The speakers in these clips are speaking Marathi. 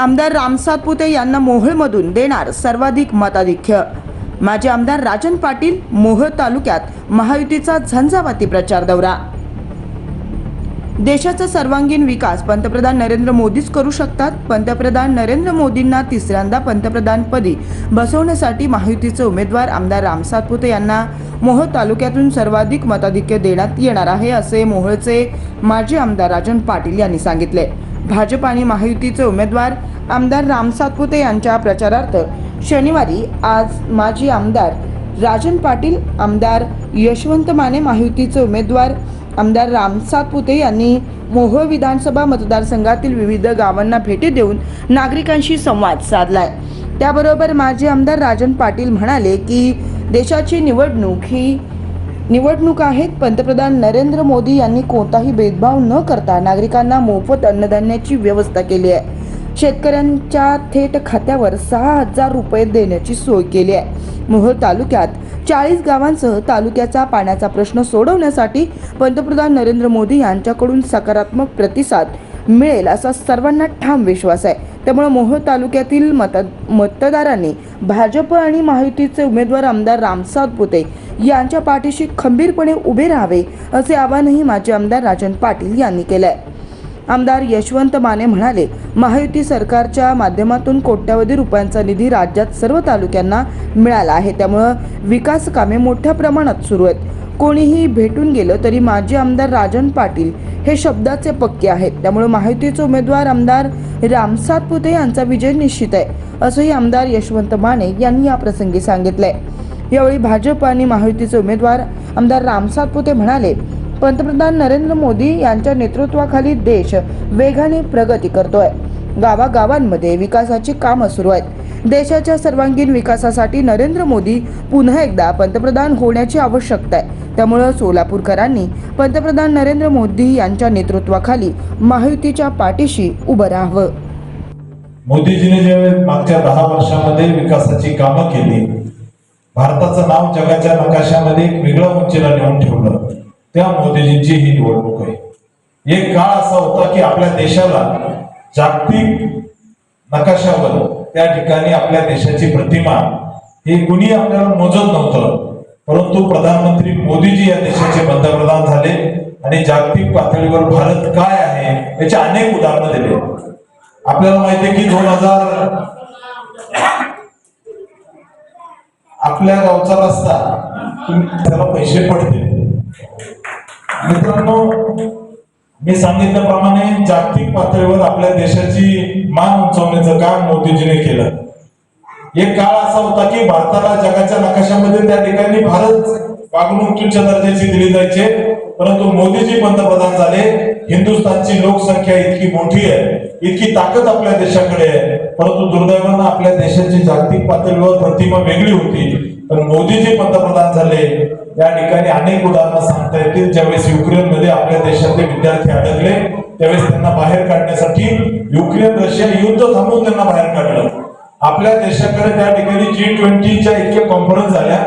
आमदार रामसातपुते यांना मोहोळमधून देणार सर्वाधिक मताधिक्य. माजी आमदार राजन पाटील मोहोळ तालुक्यात महायुतीचा झंझावाती प्रचार दौरा. देशाचा सर्वांगीण विकास पंतप्रधान नरेंद्र मोदीच करू शकतात. पंतप्रधान नरेंद्र मोदींना तिसऱ्यांदा पंतप्रधानपदी बसवण्यासाठी महायुतीचे उमेदवार आमदार रामसातपुते यांना मोहोळ तालुक्यातून सर्वाधिक मताधिक्य देण्यात येणार आहे असे मोहोळचे माजी आमदार राजन पाटील यांनी सांगितले. भाजप आणि महायुतीचे उमेदवार आमदार राम सातपुते यांच्या प्रचारार्थ शनिवारी आज माजी आमदार राजन पाटील आमदार यशवंत माने महायुतीचे उमेदवार आमदार राम सातपुते यांनी मोहोळ विधानसभा मतदारसंघातील विविध गावांना भेटी देऊन नागरिकांशी संवाद साधलाय. त्याबरोबर माजी आमदार राजन पाटील म्हणाले की देशाची निवडणूक ही निवडणूक आहेत. पंतप्रधान नरेंद्र मोदी यांनी कोणताही भेदभाव न करता नागरिकांना मोफत अन्नधान्याची व्यवस्था केली आहे. शेतकऱ्यांच्या थेट खात्यावर सहा हजार रुपये देण्याची सोय केली आहे. मोहोळ तालुक्यात चाळीस गावांसह तालुक्याचा पाण्याचा प्रश्न सोडवण्यासाठी पंतप्रधान नरेंद्र मोदी यांच्याकडून सकारात्मक प्रतिसाद मिळेल असा सर्वांना ठाम विश्वास आहे. त्यामुळे मोहोळ तालुक्यातील मत मतदारांनी भाजप आणि महायुतीचे उमेदवार आमदार रामसाद पुते यांच्या पाठीशी खंबीरपणे उभे राहावे असे आवाहनही माजी आमदार राजन पाटील यांनी केलं आहे आमदार यशवंत माने म्हणाले महायुती सरकारच्या माध्यमातून कोट्यावधी रुपयांचा निधी राज्यात सर्व तालुक्यांना मिळाला आहे. त्यामुळं विकास कामे मोठ्या प्रमाणात सुरू आहेत. कोणीही भेटून गेलं तरी माजी आमदार राजन पाटील हे शब्दाचे पक्के आहेत. त्यामुळे महायुतीचे उमेदवार आमदार रामसात पुते यांचा विजय निश्चित आहे असंही आमदार यशवंत माने यांनी या प्रसंगी सांगितलंय. यावेळी भाजप आणि महायुतीचे उमेदवार आमदार रामसात पुते म्हणाले पंतप्रधान नरेंद्र मोदी यांच्या नेतृत्वाखाली देश वेगाने प्रगती करतोय. गावागावांमध्ये विकासाची कामं सुरू आहेत. देशाच्या सर्वांगीण विकासासाठी नरेंद्र मोदी पुन्हा एकदा पंतप्रधान होण्याची आवश्यकता आहे. त्यामुळं सोलापूरकरांनी पंतप्रधान नरेंद्र मोदी यांच्या नेतृत्वाखाली महायुतीच्या पाठीशी उभं राहावं. मोदीजीने जे मागच्या दहा वर्षामध्ये विकासाची कामं केली भारताचं नाव जगाच्या नकाशामध्ये एक वेगळ्या उंचीला नेऊन ठेवलं त्या मोदीजींची ही निवडणूक आहे. एक काळ असा होता की आपल्या देशाला जागतिक नकाशावर त्या ठिकाणी आपल्या देशाची प्रतिमा हे कुणी आपल्याला मोजत नव्हतं. परंतु प्रधानमंत्री मोदीजी या देशाचे पंतप्रधान झाले आणि जागतिक पातळीवर भारत काय आहे याची अनेक उदाहरणं दिले. आपल्याला माहिती आहे की दोन हजार आपल्या गावचा रस्ता तुम्ही त्याला पैसे पडते मित्रांनो मी सांगितल्याप्रमाणे जागतिक पातळीवर आपल्या देशाची मान उंचावण्याचं काम मोदीजीने केलं. एक काळ असा होता की भारताला जगाच्या नकाशामध्ये त्या ठिकाणी भारत वागणूक दर्जाची दिली जायचे परंतु मोदीजी पंतप्रधान झाले. हिंदुस्थानची लोकसंख्या इतकी मोठी आहे इतकी ताकद आपल्या देशाकडे आहे परंतु दुर्दैवानं आपल्या देशाची जागतिक पातळीवर प्रतिमा वेगळी होती. पण मोदीजी पंतप्रधान झाले या ठिकाणी अनेक उदाहरणं सांगता येतील. ज्यावेळेस युक्रेनमध्ये आपल्या देशातले विद्यार्थी अडकले त्यावेळेस त्यांना बाहेर काढण्यासाठी युक्रेन रशिया युद्ध थांबवून त्यांना बाहेर काढलं. आपल्या देशाकडे त्या ठिकाणी जी ट्वेंटीच्या इतक्या कॉन्फरन्स झाल्या.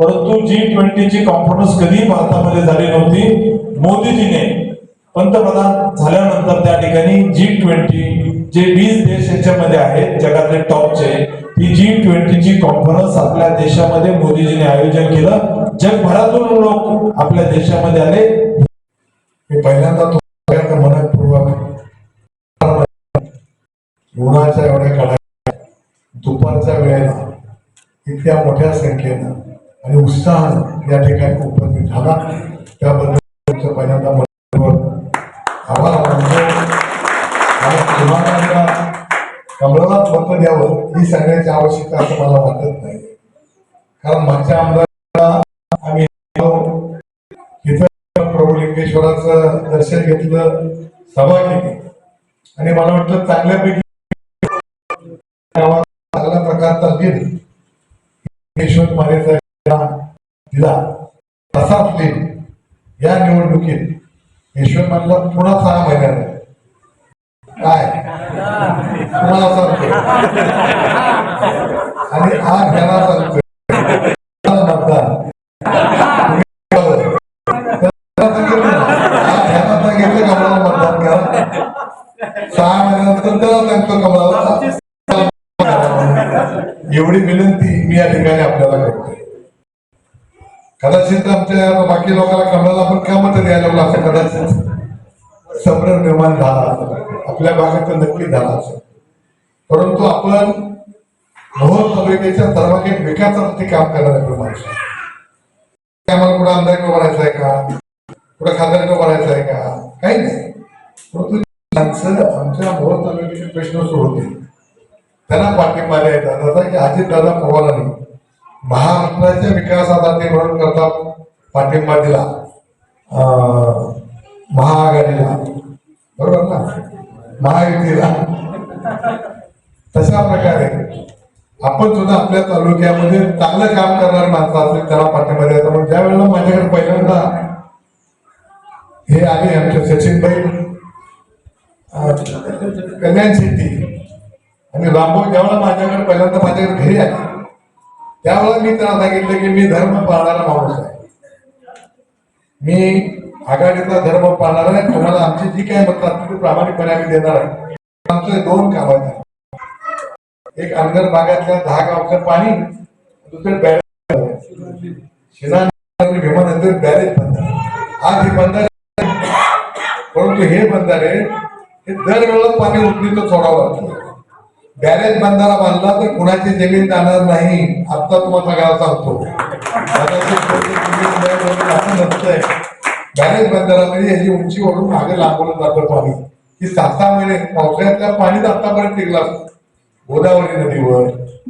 परंतु जी ट्वेंटीची कॉन्फरन्स कधी भारतामध्ये झाली नव्हती. मोदीजीने पंतप्रधान झाल्यानंतर त्या ठिकाणी जी ट्वेंटी जे वीस देश याच्यामध्ये आहेत जगातले टॉपचे ही जी ट्वेंटीची कॉन्फरन्स आपल्या देशामध्ये मोदीजीने आयोजन केलं. जगभरातून लोक आपल्या देशामध्ये आले. मी पहिल्यांदा तो मनपूर्वक उन्हाच्या एवढ्या कडा दुपारच्या वेळेला इतक्या मोठ्या संख्येनं आणि उत्साहानं या ठिकाणी उपस्थित झाला. त्याबद्दल पहिल्यांदा कमळाला द्यावं ही सांगण्याची आवश्यकता असं मला वाटत नाही. कारण मागच्या आमदाराला आम्ही इथं प्रभू लिंगेश्वराचं दर्शन घेतलं सभा केली. आणि मला वाटलं चांगल्यापैकी गावात चांगल्या प्रकारचा लीड यशवंत मानेचा दिला. तसाच लीड या निवडणुकीत यशवंत मानला पुन्हा सहा महिन्यात. काय? तुम्हाला सांगतो आणि हा घ्यायला सांगतोय सहा महिन्यानंतर त्याला सांगतो कमळाला एवढी विनंती मी या ठिकाणी आपल्याला करतोय. कदाचित आमच्या बाकी लोकांना कमळाला आपण का मत द्यायला लागलो असं कदाचित संभ्रम निर्माण झाला असेल. आपल्या भागात नक्की झाला असेल. परंतु आपण मोहोळ तालुक्याच्या सर्वांगीण विकासासाठी काम करणारे माणसं आहे. आम्हाला कुठं आमदार बनायचं आहे का? कुठं खासदार बनायचं आहे का? काही नाही. परंतु आमच्या मोहोळ तालुक्याचे प्रश्न सोडवतील त्यांना पाठिंबा द्यायचा जसा की अजितदादा पवारांनी महाराष्ट्राच्या विकासासाठी म्हणून करता पाठिंबा दिला. महाआघाडीला. बरोबर ना? महायुतीला. तशा प्रकारे आपण सुद्धा आपल्या तालुक्यामध्ये चांगलं काम करणारे माणसं असेल त्याला पाठिंबा द्यायचा. म्हणून ज्या वेळेला माझ्याकडे पहिल्यांदा हे आले आमचे सचिनभाई कल्याण शेट्टी आणि रामभाऊ ज्यावेळेला माझ्याकडे पहिल्यांदा माझ्याकडे घरी आले त्यावेळेला मी त्यांना सांगितलं की मी धर्म पाळणारा माणूस आहे. मी आघाडीचा धर्म पाळणार आहे. तुम्हाला आमची जी काही मतं असतील ती प्रामाणिकपणे आम्ही देणार आहे. आमचं दोन काम आहेत एक अंगण भागातल्या दहा गावचं पाणी दुसरे बॅरेज शिना भीमानंतर बॅरेज बंधारे आज हे बंधारे परंतु हे बंधारे हे दरवेळेला पाणी उठणीचं सोडावं लागतं. बॅरेज बंधारा बांधला तर कुणाची जमीन जाणार नाही आता तुम्हाला सगळ्याला सांगतो. कदाचित बॅरेज बंधारामध्ये याची उंची ओढून मागे लांबवलं जातं पाणी. ही सात सहा महिने पावसाळ्यातल्या पाणीच आतापर्यंत टिकला असतं. गोदावरी नदीवर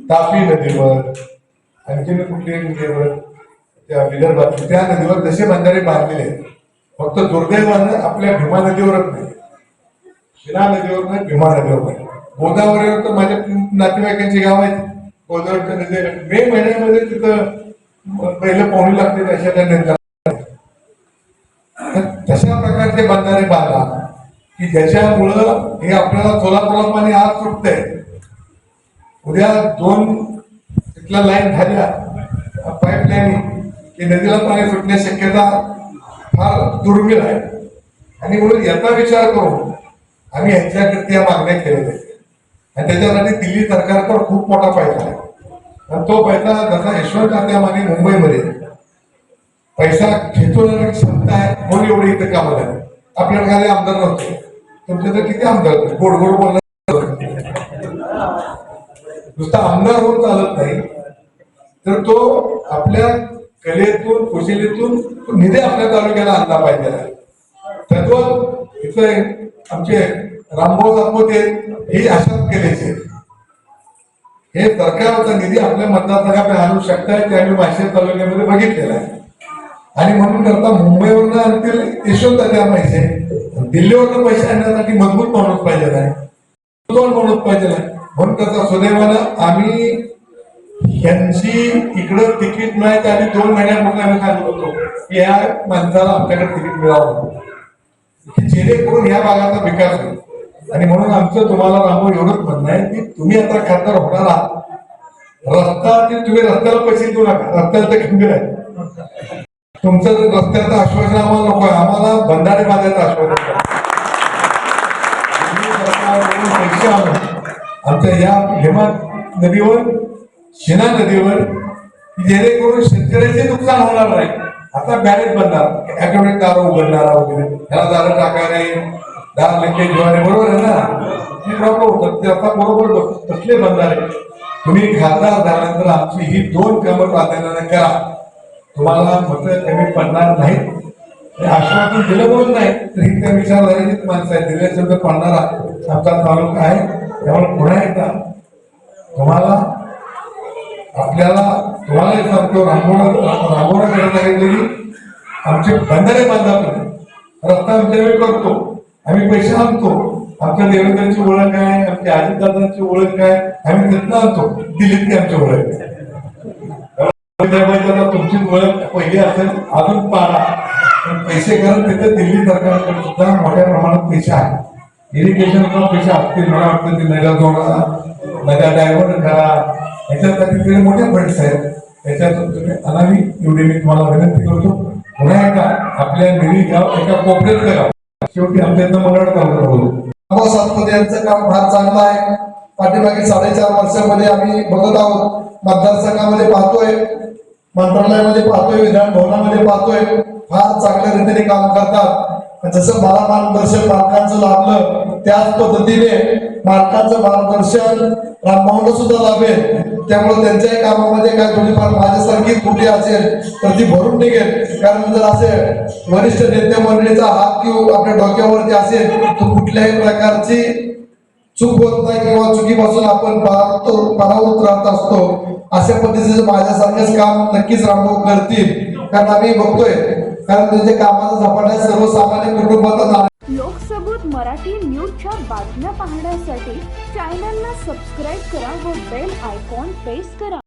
तापी नदीवर आणखीन कुठली नदीवर त्या विदर्भात त्या नदीवर जसे बंधारे बांधलेले आहेत. फक्त दुर्दैवानं आपल्या भीमा नदीवरच नाही. शिना नदीवर नाही भीमा नदीवर नाही. गोदावरीवर तर माझ्या नातेवाईकांची गाव आहेत. गोदावरीच्या नदीवर मे महिन्यामध्ये तिथं पहिलं पाहुणे लागते अशा त्या नद्या तशा प्रकारचे बंधारे बांधा की ज्याच्यामुळं हे आपल्याला सोलापूरला पाणी आज सुटतंय. उद्या दोन इथल्या लाईन झाल्या. पाईपलाईन की नदीला पाणी सुटण्याची शक्यता फार दुर्मिळ आहे. आणि म्हणून याचा विचार करून आम्ही यांच्याकडे या मागण्या केल्या आहेत. आणि त्याच्यासाठी दिल्ली सरकारकडे खूप मोठा पैसा आहे. आणि तो पैसा जसा यशवंत तात्या माने मुंबईमध्ये पैसा खेचवण्याची क्षमता आहे म्हणून एवढी इथं कामाला आपल्याकडे आमदार नव्हते. तुमच्या तर किती आमदार गोड गोड बोलणार नुसता आमदार होऊन चालत नाही. तर तो आपल्या कलेतून कुशलीतून तो निधी आपल्या तालुक्याला आणला पाहिजे. त्यातून इथं आमचे रामभाऊ सातपुते हे अशाच केलेचे हे सरकारचा निधी आपल्या मतदारसंघाकडे आणू शकताय ते आम्ही माशे तालुक्यामध्ये बघितलेला आहे. आणि म्हणून करता मुंबईवरनं आणतील यशवंत त्या पैसे. दिल्लीवरनं पैसे आणण्यासाठी मजबूत माणूस पाहिजे आहे. दोन माणूस पाहिजे आहे. म्हणून त्याचा सुदैवानं आम्ही यांची इकडं तिकीट मिळायचं आधी दोन महिन्यापूर्वी आम्ही सांगत होतो. की या माणसाला आमच्याकडे तिकीट मिळावं जेणेकरून या भागाचा विकास होईल. आणि म्हणून आमचं तुम्हाला रामो एवढंच म्हणणं आहे की तुम्ही आता खासदार होणार आहात. रस्ता ते तुम्ही रस्त्याला पैसे देऊ नका. रस्त्याला ते खंबीर आहे तुमचं जर रस्त्याचं आश्वासन आम्हाला नको आहे. आम्हाला बंधारे बांधायचं आश्वासन पैसे आणून आमच्या या भीमा नदीवर शिना नदीवर जेणेकरून शेतकऱ्याचे नुकसान होणार नाही. आता बॅरेज बनणार ऍटोमॅटिक दार उघडणारा वगैरे. ह्याला दार टाकायला दार लिंकेज होणारे बरोबर आहे ना? ते प्रॉब्लेम होतात ते आता बरोबर तसले बनणार आहे. तुम्ही खासदार झाल्यानंतर आमची ही दोन कामं प्राधान्यानं करा. तुम्हाला मत कमी पडणार नाहीत. आश्वासन दिलं म्हणून नाही तर ही त्या विचारधारेचीच माणसं आहे दिले पडणारा आमचा तालुका आहे. त्यामुळे पुन्हा एकदा तुम्हाला आपल्याला तुम्हाला एक सांगतो रांगोळा रांगोळा करायला सांगितलं आमचे बंधारे बांधा तुम्ही रस्ता आमच्या करतो. आम्ही पैसे आणतो. आमच्या देवेंद्रांची ओळख आहे आमच्या अजितदादांची ओळख आहे आम्ही तिथनं आणतो. दिल्लीतली आमची ओळख आहे तुमची ओळख पहिली असेल अजून पाडा. पण पैसे कारण तिथे दिल्ली सरकारकडे सुद्धा मोठ्या प्रमाणात पैसे आहेत. इरिगेशनपेक्षा असतील मला वाटतं ते नद्या जोडा नद्या डायव्हर्ट करा. याच्यासाठी तिथे मोठे फंड्स आहेत. त्याच्यातून तुम्ही अनामी एवढी मी तुम्हाला विनंती करतो. पुन्हा एकदा आपल्या मिरी गाव एका कोपऱ्यात करा. शेवटी आपल्या मंडळ काम बोलतो अमोल सातपुते यांचं काम फार चांगलं आहे. पाठीमागे साडेचार वर्षामध्ये आम्ही बघत आहोत. मतदारसंघामध्ये पाहतोय. मंत्रालयामध्ये पाहतोय. विधान भवनामध्ये पाहतोय. फार चांगल्या रीतीने काम करतात. जसं मला मार्गदर्शन मालकांचं लाभलं त्याच पद्धतीने मालकांचं मार्गदर्शन रामभाऊला सुद्धा लाभेल. त्यामुळे त्यांच्याही कामामध्ये काय थोडीफार माझ्यासारखी त्रुटी असेल तर ती भरून निघेल. कारण जर असेल वरिष्ठ नेते मंडळीचा हात किंवा आपल्या डोक्यावरती असेल तर कुठल्याही प्रकारची चूक होत नाही किंवा चुकीपासून आपण पाहतो परावृत्त राहत असतो. अशा पद्धतीचं माझ्यासारखंच काम नक्कीच रामभाऊ करतील. कारण आम्ही बघतोय कारण त्यांच्या कामाचा झपाटा सर्वसामान्य कुटुंबाचा लोकसबूत मराठी न्यूजच्या बातम्या पाहण्यासाठी चॅनलला सबस्क्राईब करा व बेल आयकॉन प्रेस करा.